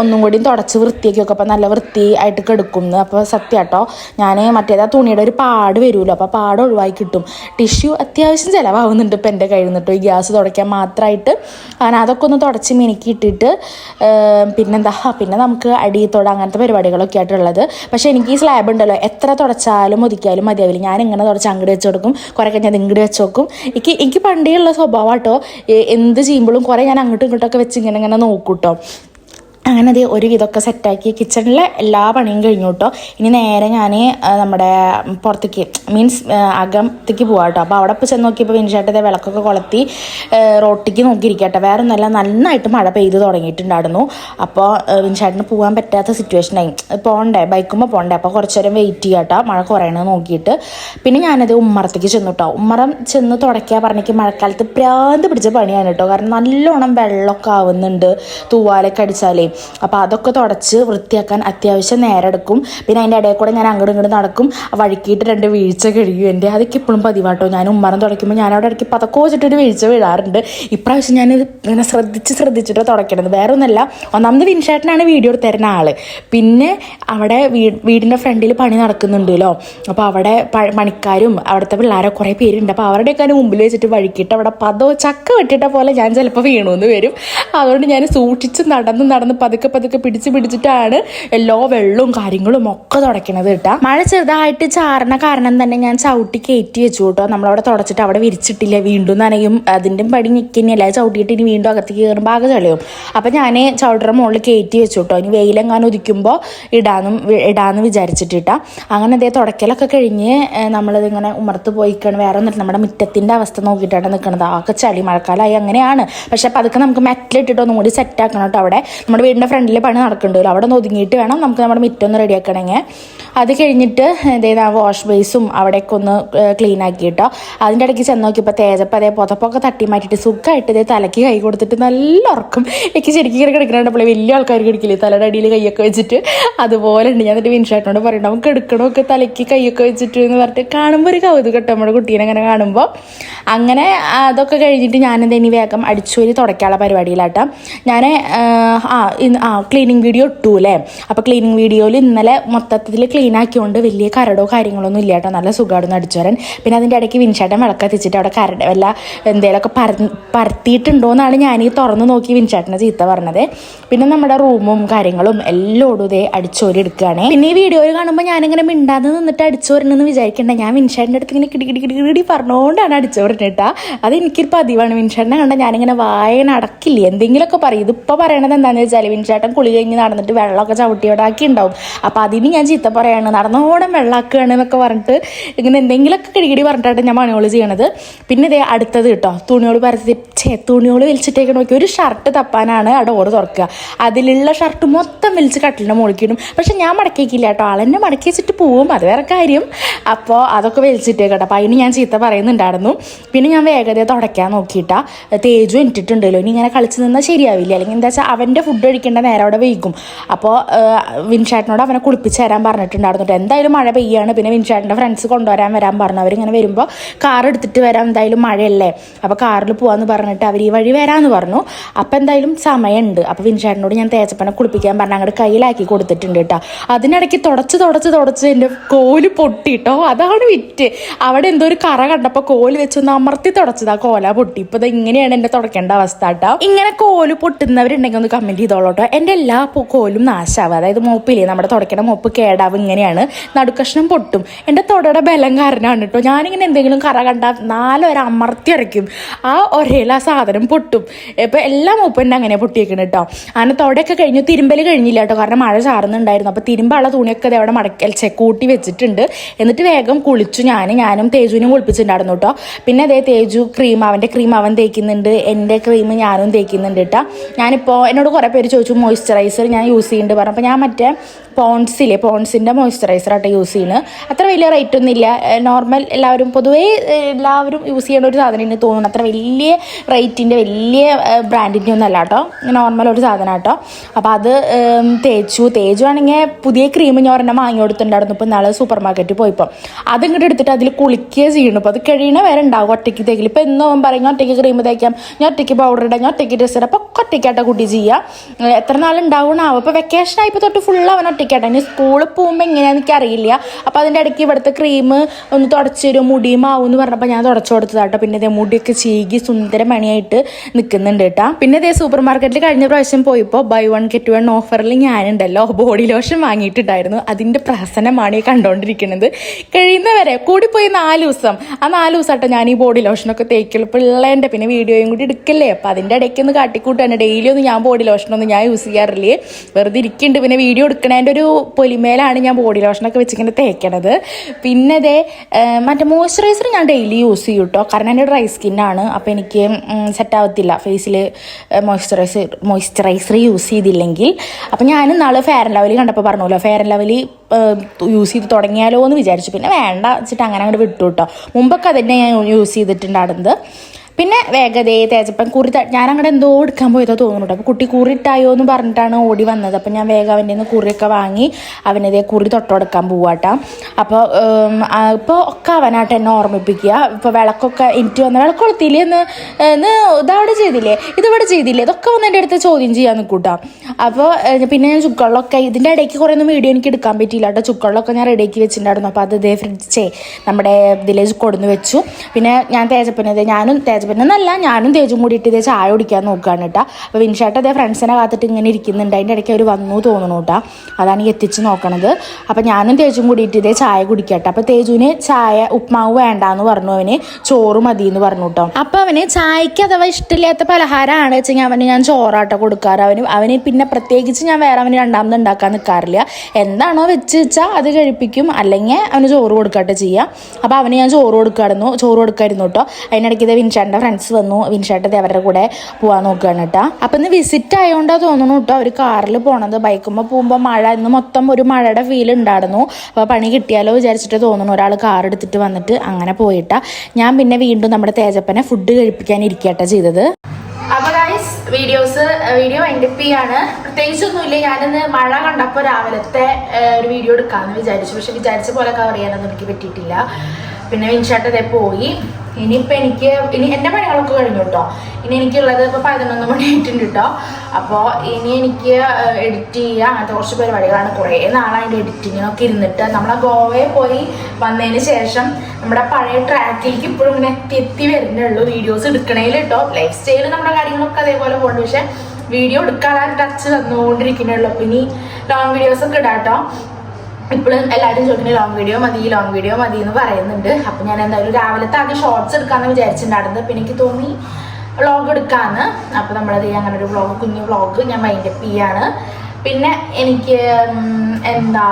ഒന്നും കൂടി തുടച്ച് വൃത്തിയാക്കി ഒക്കെ അപ്പോൾ നല്ല വൃത്തി ആയിട്ട് കിടക്കും അപ്പോൾ സത്യാട്ടോ ഞാൻ മറ്റേതാ തുണിയുടെ ഒരു പാട് വരുമല്ലോ. അപ്പോൾ പാട് ഒഴിവാക്കി കിട്ടും. ടിഷ്യൂ അത്യാവശ്യം ചിലവാകുന്നുണ്ട് ഇപ്പം എന്റെ കയ്യിൽ നിന്നിട്ടോ ഈ ഗ്യാസ് തുടയ്ക്കാൻ മാത്രമായിട്ട് അങ്ങനെ അതൊക്കെ ഒന്ന് തുടച്ച് മിനുക്കിയിട്ടിട്ട് പിന്നെന്താ പിന്നെ നമുക്ക് അടിയത്തോട് അങ്ങനത്തെ പരിപാടികളൊക്കെ ആയിട്ടുള്ളത്. പക്ഷേ എനിക്ക് ഈ സ്ലാബ് ഉണ്ടല്ലോ എത്ര തുടച്ചാലും ഒതുക്കിയാലും മതിയാവില്ല. ഞാൻ ഇങ്ങനെ തുടച്ച് അങ്ങോട്ട് വെച്ച് കൊടുക്കും കുറേ കഴിഞ്ഞാൽ ഇങ്ങോട്ട് വെച്ച് നോക്കും എനിക്ക് എനിക്ക് പണ്ടേ ഉള്ള സ്വഭാവം കേട്ടോ എന്ത് ചെയ്യുമ്പോഴും കുറേ ഞാൻ അങ്ങോട്ടും ഇങ്ങോട്ടൊക്കെ വെച്ച് ഇങ്ങനെ ഇങ്ങനെ നോക്കും കേട്ടോ അങ്ങനെ അത് ഒരു വിധമൊക്കെ സെറ്റാക്കി കിച്ചണിലെ എല്ലാ പണിയും കഴിഞ്ഞു കേട്ടോ. ഇനി നേരെ ഞാൻ നമ്മുടെ പുറത്തേക്ക് മീൻസ് അകത്തേക്ക് പോവാം കേട്ടോ. അപ്പോൾ അവിടെ ഇപ്പോൾ ചെന്ന് നോക്കിയപ്പോൾ വിൻഷേട്ടത്തെ വിളക്കൊക്കെ കൊളുത്തി റോട്ടിക്ക് നോക്കിയിരിക്കട്ടെ വേറെ ഒന്നല്ല നന്നായിട്ട് മഴ പെയ്ത് തുടങ്ങിയിട്ടുണ്ടായിരുന്നു. അപ്പോൾ വിൻഷേട്ടന് പോകാൻ പറ്റാത്ത സിറ്റുവേഷനായി പോകണ്ടേ ബൈക്കുമ്പോൾ പോകണ്ടേ അപ്പോൾ കുറച്ച് നേരം വെയിറ്റ് ചെയ്യാം കേട്ടോ മഴ കുറയണത് നോക്കിയിട്ട്. പിന്നെ ഞാനത് ഉമ്മറത്തേക്ക് ചെന്നു കേട്ടോ. ഉമ്മറം ചെന്ന് തുടയ്ക്കുക പറഞ്ഞെങ്കിൽ മഴക്കാലത്ത് പ്രാന്ത് പിടിച്ച പണിയാണ് കേട്ടോ. കാരണം നല്ലോണം വെള്ളമൊക്കെ ആവുന്നുണ്ട്. തൂവാലൊക്കെ അടിച്ചാലേ. അപ്പോൾ അതൊക്കെ തുടച്ച് വൃത്തിയാക്കാൻ അത്യാവശ്യം നേരം എടുക്കും പിന്നെ അതിന്റെ ഇടയിൽ കൂടെ ഞാൻ അങ്ങോട്ടും ഇങ്ങോട്ട് നടക്കും. വഴുക്കിയിട്ട് രണ്ട് വീഴ്ച കഴിയും എന്റെ. അതൊക്കെ ഇപ്പോഴും പതിവാട്ടോ. ഞാൻ ഉമ്മറം തുടയ്ക്കുമ്പോൾ ഞാൻ അവിടെ ഇടയ്ക്ക് പതക്കോ വെച്ചിട്ടൊരു വീഴ്ച വീഴാറുണ്ട് ഇപ്രാവശ്യം ഞാൻ ഇങ്ങനെ ശ്രദ്ധിച്ച് ശ്രദ്ധിച്ചിട്ട് തുടയ്ക്കണത്. വേറെ ഒന്നല്ല ഒന്നാമത് വിൻഷേട്ടനാണ് വീഡിയോ എടുത്ത് തരുന്ന ആൾ പിന്നെ അവിടെ വീടിന്റെ ഫ്രണ്ടിൽ പണി നടക്കുന്നുണ്ടല്ലോ. അപ്പോൾ അവിടെ പണിക്കാരും അവിടുത്തെ പിള്ളേരെ കുറേ പേരുണ്ട്. അപ്പോൾ അവരുടെയൊക്കെ മുമ്പിൽ വെച്ചിട്ട് വഴുക്കിയിട്ട് അവിടെ പതോ ചക്ക വെട്ടിട്ട പോലെ ഞാൻ ചിലപ്പോൾ വീണു എന്ന് വരും. അതുകൊണ്ട് ഞാൻ സൂക്ഷിച്ച് നടന്ന് നടന്ന് പതുക്കെ പതുക്കെ പിടിച്ച് പിടിച്ചിട്ടാണ് എല്ലാ വെള്ളവും കാര്യങ്ങളും ഒക്കെ തുടയ്ക്കണത് കേട്ടാ. മഴ ചെറുതായിട്ട് ചാറിന കാരണം തന്നെ ഞാൻ ചവിട്ടി കയറ്റി വെച്ചു കേട്ടോ. നമ്മളവിടെ തുടച്ചിട്ട് അവിടെ വിരിച്ചിട്ടില്ല. വീണ്ടും നനയും. അതിന്റെ പടി നിൽക്കുന്നല്ല ചവിട്ടിയിട്ട് ഇനി വീണ്ടും അകത്തേക്ക് കയറുമ്പോൾ ആകെ തെളിയും അപ്പം ഞാൻ ചവിട്ടറ മുകളിൽ കയറ്റി വെച്ചു കേട്ടോ. ഇനി വെയിലെങ്ങാനും ഇടാന്നും ഇടാനും ഇടാന്ന് വിചാരിച്ചിട്ടിട്ടാ അങ്ങനെ അതേ തുടക്കലൊക്കെ കഴിഞ്ഞ് നമ്മളിതിങ്ങനെ ഉമർത്ത് പോയിക്കാണ്. വേറെ ഒന്നും നമ്മുടെ മുറ്റത്തിന്റെ അവസ്ഥ നോക്കിയിട്ടാണ് നിൽക്കുന്നത് ആകെ ചളി. മഴക്കാലമായി അങ്ങനെയാണ്. പക്ഷെ പതുക്കെ നമുക്ക് മെറ്റലിട്ടിട്ട് ഒന്നും കൂടി സെറ്റ് ആക്കണം കേട്ടോ അവിടെ. നമ്മുടെ വീടിന്റെ ഫ്രണ്ടിൽ പണി നടക്കുന്നുണ്ടല്ലോ അവിടെ ഒന്ന് ഒതുങ്ങിയിട്ട് വേണം നമുക്ക് നമ്മുടെ മുറ്റം ഒന്ന് റെഡിയാക്കണമെങ്കിൽ അത് കഴിഞ്ഞിട്ട് എന്തേത് ആ വാഷ് ബേസും അവിടെയൊക്കെ ഒന്ന് ക്ലീൻ ആക്കി കേട്ടോ അതിന്റെ ഇടയ്ക്ക് ചെന്ന് നോക്കിയപ്പോൾ തേജപ്പം അതേ പുതപ്പൊക്കെ തട്ടി മാറ്റിയിട്ട് സുഖമായിട്ട് ഇതേ തലയ്ക്ക് കൈ കൊടുത്തിട്ട് നല്ല ഉറക്കം. എനിക്ക് ശരിക്കും ഇങ്ങനെ കിടക്കണപ്പോൾ വലിയ ആൾക്കാർ കിടക്കില്ലേ? തലയുടെ അടിയിൽ കൈയൊക്കെ വെച്ചിട്ട്. അതുപോലെ ഉണ്ട്. ഞാൻ എന്നിട്ട് വിൻഷാട്ടിനോട് പറയണം നമുക്ക് എടുക്കണമൊക്കെ തലയ്ക്ക് കൈയൊക്കെ വെച്ചിട്ട് എന്ന് പറഞ്ഞിട്ട് കാണുമ്പോൾ ഒരു കൗതുകം കേട്ടോ നമ്മുടെ കുട്ടീനെ അങ്ങനെ കാണുമ്പോൾ അങ്ങനെ അതൊക്കെ കഴിഞ്ഞിട്ട് ഞാനെന്താ ഇനി വേഗം അടിച്ചുവരി തുടയ്ക്കാനുള്ള പരിപാടിയിലാട്ടോ. ഞാൻ ആ ആ ക്ലീനിങ് വീഡിയോ ഇട്ടു അല്ലേ അപ്പോൾ ക്ലീനിങ് വീഡിയോയിൽ ഇന്നലെ മൊത്തത്തിൽ ക്ലീൻ ആക്കിയോണ്ട് വലിയ കരടോ കാര്യങ്ങളൊന്നും ഇല്ല കേട്ടോ നല്ല സുഖമായിരുന്നു അടിച്ചു വരാൻ പിന്നെ അതിന്റെ ഇടയ്ക്ക് വിൻചേട്ടൻ വിളക്കത്തിച്ചിട്ട് അവിടെ കരട് വല്ല എന്തെങ്കിലുമൊക്കെ പര പരത്തിയിട്ടുണ്ടോ എന്നാണ് ഞാൻ ഈ തുറന്ന് നോക്കി വിൻചേട്ടനെ ചീത്ത പറഞ്ഞത്. പിന്നെ നമ്മുടെ റൂമും കാര്യങ്ങളും എല്ലോടും ഇതേ അടിച്ചോരി എടുക്കുകയാണ് പിന്നെ ഈ വീഡിയോയിൽ കാണുമ്പോൾ ഞാനിങ്ങനെ മിണ്ടാതെ നിന്നിട്ട് അടിച്ചോരണമെന്ന് വിചാരിക്കേണ്ട. ഞാൻ വിൻചേട്ടന്റെ അടുത്ത് ഇങ്ങനെ കിടി കിടി കിടി കിടി പറഞ്ഞുകൊണ്ടാണ് അടിച്ചോരുന്നത് കേട്ടോ അത് എനിക്കൊരു പതിവാണ് വിൻഷേട്ടനെ കണ്ട ഞാനിങ്ങനെ വായന അടക്കില്ല? എന്തെങ്കിലുമൊക്കെ പറയും. ഇതിപ്പോൾ പറയണത് എന്താണെന്ന് വെച്ചാൽ വിൻചേട്ടൻ കുളി കഴിഞ്ഞ് നടന്നിട്ട് വെള്ളമൊക്കെ ചവിട്ടിയോടാക്കി ഉണ്ടാവും അപ്പോൾ അതിന് ഞാൻ ചീത്ത പറയാണ് നടന്നോടം വെള്ളമാക്കുകയാണ് എന്നൊക്കെ പറഞ്ഞിട്ട് ഇങ്ങനെ എന്തെങ്കിലുമൊക്കെ കിടികിടി പറഞ്ഞിട്ടാണ് ഞാൻ പണിയോൾ ചെയ്യണത്. പിന്നെ ഇതേ അടുത്തത് കേട്ടോ തുണിയോട് പരത്തി ചേ തുണിയോട് വലിച്ചിട്ടേക്ക് നോക്കി ഒരു ഷർട്ട് തപ്പാനാണ് ആ ഡോറ് തുറക്കുക. അതിലുള്ള ഷർട്ട് മൊത്തം വലിച്ച് കട്ടിലിന്റെ മുകളിക്കിടും പക്ഷെ ഞാൻ മടക്കിയേക്കില്ല കേട്ടോ ആളെന്നെ മടക്കി വെച്ചിട്ട് പോവും അത് വേറെ കാര്യം. അപ്പോൾ അതൊക്കെ വലിച്ചിട്ടേക്കട്ടെ അപ്പോൾ അതിന് ഞാൻ ചീത്ത പറയുന്നുണ്ടായിരുന്നു. പിന്നെ ഞാൻ വേഗത തുടയ്ക്കാൻ നോക്കിയിട്ടാ. തേജു എനിട്ടിട്ടുണ്ടല്ലോ ഇനി ഇങ്ങനെ കളിച്ച് നിന്നാൽ ശരിയാവില്ല. അല്ലെങ്കിൽ എന്താ വെച്ചാൽ അവന്റെ ഫുഡ് കഴിക്കേണ്ട നേരം അവിടെ വൈകും. അപ്പോൾ വിൻഷാട്ടിനോട് അവനെ കുളിപ്പിച്ച് തരാൻ പറഞ്ഞിട്ടുണ്ടായിരുന്നു എന്തായാലും മഴ പെയ്യാണ്. പിന്നെ വിൻഷാട്ടിന്റെ ഫ്രണ്ട്സ് കൊണ്ടുവരാൻ വരാൻ പറഞ്ഞു. അവരിങ്ങനെ വരുമ്പോൾ കാർ എടുത്തിട്ട് വരാം എന്തായാലും മഴയല്ലേ. അപ്പോൾ കാറിൽ പോകാമെന്ന് പറഞ്ഞിട്ട് അവർ ഈ വഴി വരാമെന്ന് പറഞ്ഞു. അപ്പോൾ എന്തായാലും സമയമുണ്ട് അപ്പോൾ വിൻഷാട്ടിനോട് ഞാൻ തേച്ചപ്പനെ കുളിപ്പിക്കാൻ പറഞ്ഞു. അങ്ങോട്ട് കയ്യിലാക്കി കൊടുത്തിട്ടുണ്ട് കേട്ടോ. അതിനിടയ്ക്ക് തുടച്ച് തുടച്ച് തുടച്ച് എന്റെ കോൽ പൊട്ടിട്ടോ അതാണ് വിറ്റ്. അവിടെ എന്തോ ഒരു കറ കണ്ടപ്പോൾ കോൽ വെച്ചൊന്ന് അമർത്തി തുടച്ചതാ കോല പൊട്ടി. ഇപ്പോൾ ഇങ്ങനെയാണ് എന്റെ തുടക്കേണ്ട അവസ്ഥ കേട്ടോ. ഇങ്ങനെ കോൽ പൊട്ടുന്നവരുണ്ടെങ്കിൽ ഒന്ന് കമന്റ് ചെയ്തോളൂ കേട്ടോ. എന്റെ എല്ലാ കോലും നാശാവും. അതായത് മോപ്പില്ലേ നമ്മുടെ തുടക്കണ മോപ്പ് കേടാവും ഇങ്ങനെയാണ്. നടുക്കഷ്ണം പൊട്ടും. എന്റെ തുടയുടെ ബലം കാരനാണ് കേട്ടോ. ഞാനിങ്ങനെ എന്തെങ്കിലും കറ കണ്ട നാലോ ഒരു അമർത്തി അരയ്ക്കും ആ ഒരേല സാധനം പൊട്ടും. ഇപ്പം എല്ലാ മൂപ്പന്റെ അങ്ങനെ പൊട്ടിയേക്കണം കേട്ടോ. അങ്ങനെ തുടയൊക്കെ കഴിഞ്ഞു തിരുമ്പൽ കഴിഞ്ഞില്ല കേട്ടോ. കാരണം മഴ ചാറുന്നുണ്ടായിരുന്നു. അപ്പോൾ തിരുമ്പുള്ള തുണിയൊക്കെ അവിടെ മടക്കൽ കൂട്ടി വെച്ചിട്ടുണ്ട്. എന്നിട്ട് വേഗം കുളിച്ചു ഞാൻ ഞാനും തേജുവിനും കുളിപ്പിച്ചിട്ടുണ്ടായിരുന്നു കേട്ടോ. പിന്നെ അതേ തേജു ക്രീം അവന്റെ ക്രീം അവൻ തേക്കുന്നുണ്ട്. എന്റെ ക്രീം ഞാനും തേക്കുന്നുണ്ട് കേട്ടോ. ഞാനിപ്പോൾ എന്നോട് കുറേ പേര് ചോദിച്ചു മോയ്സ്ചറൈസർ ഞാൻ യൂസ് ചെയ്യുന്നുണ്ട് പറഞ്ഞപ്പോൾ ഞാൻ മറ്റേ പോൺസിലെ പോൺസിന്റെ മോയ്സ്ചറൈസർ ആയിട്ട് യൂസ് ചെയ്യുന്നത്. അത്ര വലിയ റേറ്റ് ഒന്നും ഇല്ല. നോർമൽ എല്ലാവരും പൊതുവേ എല്ലാവരും യൂസ് ചെയ്യേണ്ട ഒരു സാധനം എനിക്ക് തോന്നുന്നു. അത്ര വലിയ റേറ്റിന്റെ വലിയ ബ്രാൻഡിന്റെ ഒന്നും അല്ല കേട്ടോ. നോർമൽ ഒരു സാധനം കേട്ടോ അപ്പോൾ അത് തേച്ചു തേച്ചു. ആണെങ്കിൽ പുതിയ ക്രീം ഞാൻ ഒരെണ്ണം വാങ്ങി കൊടുത്തിട്ടുണ്ടായിരുന്നു ഇപ്പോൾ നാളെ സൂപ്പർ മാർക്കറ്റിൽ പോയപ്പോൾ അതിങ്ങോട്ട് എടുത്തിട്ട് അതിൽ കുളിക്കുക ചെയ്യണം അപ്പോൾ അത് കഴിയണ വരെ ഉണ്ടാകും ഒറ്റയ്ക്ക് തേക്കിൽ ഇപ്പോൾ എന്നും പറയും ഞാൻ ഒറ്റയ്ക്ക് ക്രീം തേക്കാം. ഞാൻ ഒറ്റയ്ക്ക് പൗഡർ ഇടാം. ഞാൻ ഒറ്റയ്ക്ക് ഡ്രസ്സ് ഇടാം. അപ്പോൾ ഒറ്റയ്ക്കായിട്ട് കുട്ടി ചെയ്യുക. എത്ര നാളുണ്ടാവണം ഉണ്ടാവണാവും അപ്പോൾ വെക്കേഷൻ ആയിപ്പോൾ തൊട്ട് ഫുൾ അവൻ ഒറ്റയ്ക്കാട്ടെ ഇനി സ്കൂളിൽ പോകുമ്പോൾ എങ്ങനെയാണെന്ന് എനിക്ക് അറിയില്ല. അപ്പോൾ അതിന്റെ ഇടയ്ക്ക് ഇവിടുത്തെ ക്രീം ഒന്ന് തുടച്ച് തരും മുടിയും ആവും എന്ന് പറഞ്ഞപ്പോൾ ഞാൻ തുടച്ചു കൊടുത്തതാട്ടോ പിന്നെ ഇതേ മുടിയൊക്കെ ചീകി സുന്ദരമണിയായിട്ട് നിൽക്കുന്നുണ്ട് കേട്ടോ പിന്നെ ഇതേ സൂപ്പർ മാർക്കറ്റിൽ കഴിഞ്ഞ പ്രാവശ്യം പോയപ്പോൾ ബൈ വൺ ഗെറ്റ് വൺ ഓഫറിൽ ഞാനുണ്ടല്ലോ. ബോഡി ലോഷൻ വാങ്ങിയിട്ടുണ്ടായിരുന്നു. അതിന്റെ പ്രഹസനമാണ് ഈ കണ്ടുകൊണ്ടിരിക്കുന്നത് കഴിയുന്നവരെ കൂടിപ്പോയി നാല് ദിവസം. ആ നാല് ദിവസമായിട്ട് ഞാൻ ഈ ബോഡി ലോഷനൊക്കെ തേക്കുള്ളൂ പിള്ളേന്റെ പിന്നെ വീഡിയോയും കൂടി എടുക്കല്ലേ? അപ്പോൾ അതിന്റെ ഇടയ്ക്ക് ഒന്ന് കാട്ടിക്കൂട്ടാണ്. ഡെയിലി ഒന്നും ഞാൻ ബോഡി ലോഷനൊന്നും ഞാൻ യൂസ് ചെയ്യാറില്ലേ? വെറുതെ ഇരിക്കുന്നുണ്ട് പിന്നെ വീഡിയോ എടുക്കണതിന്റെ ഒരു പൊലിമേലാണ് ഞാൻ ബോഡി ലോഷനൊക്കെ വെച്ചിങ്ങനെ തേക്കണത്. പിന്നെ അതേ മറ്റേ മോയ്സ്ചറൈസർ ഞാൻ ഡെയിലി യൂസ് ചെയ്യും കേട്ടോ കാരണം എന്റെ ഡ്രൈ സ്കിന്നാണ് അപ്പോൾ എനിക്ക് സെറ്റാവത്തില്ല ഫേസിൽ മോയ്സ്ചറൈസർ മോയ്സ്ചറൈസർ യൂസ് ചെയ്തില്ലെങ്കിൽ. അപ്പോൾ ഞാൻ നാളെ ഫെയർ ആൻഡ് ലവലി കണ്ടപ്പോൾ പറഞ്ഞല്ലോ. ഫെയർ ആൻഡ് ലവലി യൂസ് ചെയ്ത് തുടങ്ങിയാലോ എന്ന് വിചാരിച്ചു. പിന്നെ വേണ്ട വെച്ചിട്ട് അങ്ങനെ അങ്ങോട്ട് വിട്ടു കേട്ടോ മുമ്പൊക്കെ അതന്നെ ഞാൻ യൂസ് ചെയ്തിട്ടുണ്ടായിരുന്നത്. പിന്നെ വേഗതയെ തേച്ചപ്പം കുറി ഞാൻ അങ്ങോട്ട് എന്തോ എടുക്കാൻ പോയതോ തോന്നുന്നു കേട്ടോ അപ്പോൾ കുട്ടി കുറിട്ടായോ എന്ന് പറഞ്ഞിട്ടാണ് ഓടി വന്നത്. അപ്പം ഞാൻ വേഗം അവന്റെ നിന്ന് കുറിയൊക്കെ വാങ്ങി അവനതേ കുറി തൊട്ടെടുക്കാൻ പോവാട്ടാ. അപ്പോൾ ഇപ്പോൾ ഒക്കെ അവനായിട്ട് എന്നെ ഓർമ്മിപ്പിക്കുക. ഇപ്പോൾ വിളക്കൊക്കെ എനിക്ക് വന്ന വിളക്ക് കൊളുത്തിയില്ലേ? എന്ന് ഇതവിടെ ചെയ്തില്ലേ? ഇതിവിടെ ചെയ്തില്ലേ? ഇതൊക്കെ വന്ന് എന്റെ അടുത്ത് ചോദ്യം ചെയ്യാൻ നിൽക്കൂട്ടാ. അപ്പോൾ പിന്നെ ഞാൻ ചുക്കളിലൊക്കെ ഇതിന്റെ ഇടയ്ക്ക് കുറേ ഒന്നും വീഡിയോ എനിക്ക് എടുക്കാൻ പറ്റിയില്ല കേട്ടോ. ചുക്കളിലൊക്കെ ഞാൻ റെഡിയാക്കി വെച്ചിട്ടുണ്ടായിരുന്നു. അപ്പോൾ അത് ഇതേ ഫ്രിഡ്ജേ നമ്മുടെ ഇതിലേക്ക് കൊടുന്ന് വെച്ചു. പിന്നെ ഞാൻ തേജപ്പനത് ഞാനും തേജപ്പനെന്നല്ല ഞാനും തേജും കൂടി ഇട്ട് ഇതേ ചായ കുടിക്കാൻ നോക്കുകയാണ് കേട്ടോ അപ്പോൾ വിൻഷാട്ട് അതേ ഫ്രണ്ട്സിനെ കാത്തിട്ട് ഇങ്ങനെ ഇരിക്കുന്നുണ്ട്. അതിന്റെ ഇടയ്ക്ക് അവർ വന്നു തോന്നുന്നു കേട്ടോ അതാണ് ഈ എത്തിച്ച് നോക്കണത്. അപ്പോൾ ഞാനും തേജും കൂടിയിട്ട് ഇതേ ചായ കുടിക്കട്ടെ അപ്പോൾ തേജുവിന് ചായ ഉപ്മാവ് വേണ്ടാന്ന് പറഞ്ഞു. അവന് ചോറ് മതി എന്ന് പറഞ്ഞു കേട്ടോ അപ്പോൾ അവന് ചായക്ക് അഥവാ ഇഷ്ടമില്ലാത്ത പലഹാരമാണ് വെച്ചെങ്കിൽ അവന് ഞാൻ ചോറാട്ടോ കൊടുക്കാറ്. അവന് അവന് പിന്നെ പ്രത്യേകിച്ച് ഞാൻ വേറെ അവന് രണ്ടാമത് ഉണ്ടാക്കാൻ നിൽക്കാറില്ല എന്താണോ വെച്ച് വെച്ചാൽ അത് കഴിപ്പിക്കും. അല്ലെങ്കിൽ അവന് ചോറ് കൊടുക്കട്ടെ ചെയ്യാം. അപ്പോൾ അവന് ഞാൻ ചോറ് കൊടുക്കായിരുന്നു ചോറ് കൊടുക്കായിരുന്നു കേട്ടോ അതിനിടയ്ക്ക് ഇത് വിൻഷാന്റെ ഫ്രണ്ട്സ് വന്നു വിൻഷാട്ട് അവരുടെ കൂടെ പോകാൻ നോക്കുകയാണ് കേട്ടോ. അപ്പം ഇന്ന് വിസിറ്റ് ആയതുകൊണ്ടാണ് തോന്നുന്നു കേട്ടോ അവർ കാറിൽ പോണത്. ബൈക്കുമ്പോൾ പോകുമ്പോൾ മഴ ഇന്ന് മൊത്തം ഒരു മഴയുടെ ഫീൽ ഉണ്ടായിരുന്നു അപ്പോൾ പണി കിട്ടിയാലോ വിചാരിച്ചിട്ട് തോന്നുന്നു ഒരാൾ കാർ എടുത്തിട്ട് വന്നിട്ട് അങ്ങനെ പോയിട്ടാ. ഞാൻ പിന്നെ വീണ്ടും നമ്മുടെ തേജപ്പനെ ഫുഡ് കഴിപ്പിക്കാൻ ഇരിക്കട്ടെ ചെയ്തത്. അപ്പൊ ഗൈസ് വീഡിയോസ് വീഡിയോ വൈൻഡപ്പ് ചെയ്യാണ്. പ്രത്യേകിച്ചൊന്നുമില്ല ഞാനിന്ന് മഴ കണ്ടപ്പോൾ രാവിലത്തെ ഒരു വീഡിയോ എടുക്കാമെന്ന് വിചാരിച്ചു. പക്ഷെ വിചാരിച്ച പോലെ കവർ ചെയ്യാനൊന്നും എനിക്ക് പറ്റിയിട്ടില്ല. പിന്നെ വിൻഷാട്ട് അതേ പോയി. ഇനിയിപ്പോൾ എനിക്ക് ഇനി എന്റെ പണികളൊക്കെ കഴിഞ്ഞു കേട്ടോ ഇനി എനിക്കുള്ളത് ഇപ്പോൾ പതിനൊന്ന് മണി ആയിട്ടുണ്ട് കേട്ടോ അപ്പോൾ ഇനി എനിക്ക് എഡിറ്റ് ചെയ്യുക അങ്ങനത്തെ കുറച്ച് പരിപാടികളാണ് കുറേ നാളായിട്ട് എഡിറ്റിങ്ങിനൊക്കെ ഇരുന്നിട്ട്. നമ്മൾ ഗോവയിൽ പോയി വന്നതിന് ശേഷം നമ്മുടെ പഴയ ട്രാക്കിലേക്ക് ഇപ്പോഴും ഇങ്ങനെ എത്തി എത്തി വരുന്നുള്ളൂ വീഡിയോസ് എടുക്കണേൽ കേട്ടോ ലൈഫ് സ്റ്റൈൽ നമ്മുടെ കാര്യങ്ങളൊക്കെ അതേപോലെ പോകുന്നുണ്ട് പക്ഷെ വീഡിയോ എടുക്കാൻ ടച്ച് തന്നുകൊണ്ടിരിക്കുന്നുള്ളൂ അപ്പോൾ ഇനി ലോങ് വീഡിയോസൊക്കെ ഇടാം കേട്ടോ ഇപ്പോഴും എല്ലാവരും ചോദിക്കുന്ന ലോങ് വീഡിയോ മതി ഈ ലോങ് വീഡിയോ മതി എന്ന് പറയുന്നുണ്ട്. അപ്പം ഞാൻ എന്തായാലും രാവിലത്തെ ആദ്യം ഷോർട്സ് എടുക്കാമെന്ന് വിചാരിച്ചിട്ടുണ്ടായിരുന്നത് പിന്നെ എനിക്ക് തോന്നി വ്ളോഗ് എടുക്കാമെന്ന് അപ്പോൾ നമ്മളത് അങ്ങനെ ഒരു വ്ളോഗ് കുഞ്ഞു വ്ളോഗ് ഞാൻ മൈൻഡ് വൈൻഡപ്പ് ചെയ്യാണ്. പിന്നെ എനിക്ക് എന്താ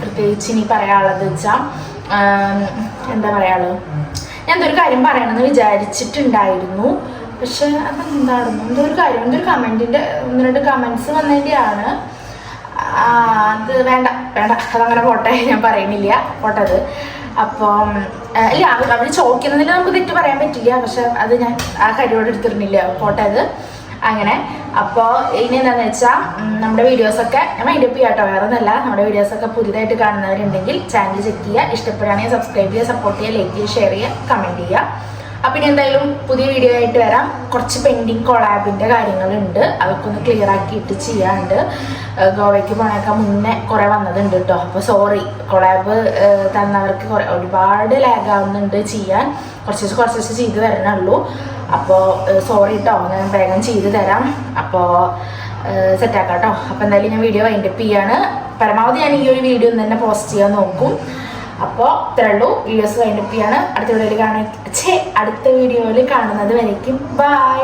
പ്രത്യേകിച്ച് ഇനി പറയാനുള്ളത് വെച്ചാൽ എന്താ പറയാനുള്ളത്? ഞാൻ എന്തൊരു കാര്യം പറയണമെന്ന് വിചാരിച്ചിട്ടുണ്ടായിരുന്നു. പക്ഷെ അതെന്തായിരുന്നു? എന്തോ ഒരു കാര്യം എന്തോ ഒരു കമന്റിന്റെ ഒന്ന് രണ്ട് കമൻസ് വന്നതിന്റെയാണ് അത് വേണ്ട വേണ്ട. അതങ്ങനെ പോട്ടെ ഞാൻ പറയുന്നില്ല. പോട്ടത്. അപ്പം ഇല്ല അവർ അവർ ചോദിക്കുന്നതിൽ നമുക്ക് തെറ്റ് പറയാൻ പറ്റില്ല. പക്ഷെ അത് ഞാൻ ആ കരിയോട് എടുത്തിരുന്നില്ല. പോട്ടെ അത് അങ്ങനെ. അപ്പോൾ ഇനി എന്താണെന്ന് വെച്ചാൽ നമ്മുടെ വീഡിയോസൊക്കെ മൈൻഡപ്പ് ചെയ്യാം കേട്ടോ വേറെ ഒന്നല്ല നമ്മുടെ വീഡിയോസൊക്കെ പുതിയതായിട്ട് കാണുന്നവരുണ്ടെങ്കിൽ ചാനൽ ചെക്ക് ചെയ്യുക. ഇഷ്ടപ്പെടുകയാണെങ്കിൽ സബ്സ്ക്രൈബ് ചെയ്യുക സപ്പോർട്ട് ചെയ്യുക ലൈക്ക് ചെയ്യുക ഷെയർ ചെയ്യുക കമന്റ് ചെയ്യുക. അപ്പം എന്തായാലും പുതിയ വീഡിയോ ആയിട്ട് വരാം. കുറച്ച് പെൻഡിങ് കൊളാബിന്റെ കാര്യങ്ങളുണ്ട്. അതൊക്കെ ഒന്ന് ക്ലിയർ ആക്കിയിട്ട് ചെയ്യാണ്ട് ഗോവയ്ക്ക് പോണേക്കാൾ മുന്നേ കുറേ വന്നതുണ്ട് കേട്ടോ അപ്പോൾ സോറി കൊളാബ് തന്നവർക്ക് കുറേ ഒരുപാട് ലാഗ് ആവുന്നുണ്ട് ചെയ്യാൻ. കുറച്ച് കുറച്ച് ചെയ്ത് വരണുള്ളൂ. അപ്പോൾ സോറി കേട്ടോ ഞാൻ വേഗം ചെയ്ത് തരാം. അപ്പോൾ സെറ്റാക്കാം കേട്ടോ അപ്പോൾ എന്തായാലും ഞാൻ വീഡിയോ വൈൻഡപ്പ് ചെയ്യാണ്. പരമാവധി ഞാൻ ഈ ഒരു വീഡിയോ തന്നെ പോസ്റ്റ് ചെയ്യാൻ നോക്കും. അപ്പോൾ ഇത്രേ ഉള്ളൂ വീഡിയോസ് കഴിഞ്ഞപ്പോഴാണ് അടുത്ത വീഡിയോയിൽ കാണാൻ ഛേ അടുത്ത വീഡിയോയിൽ കാണുന്നത് വരയ്ക്കും. ബൈ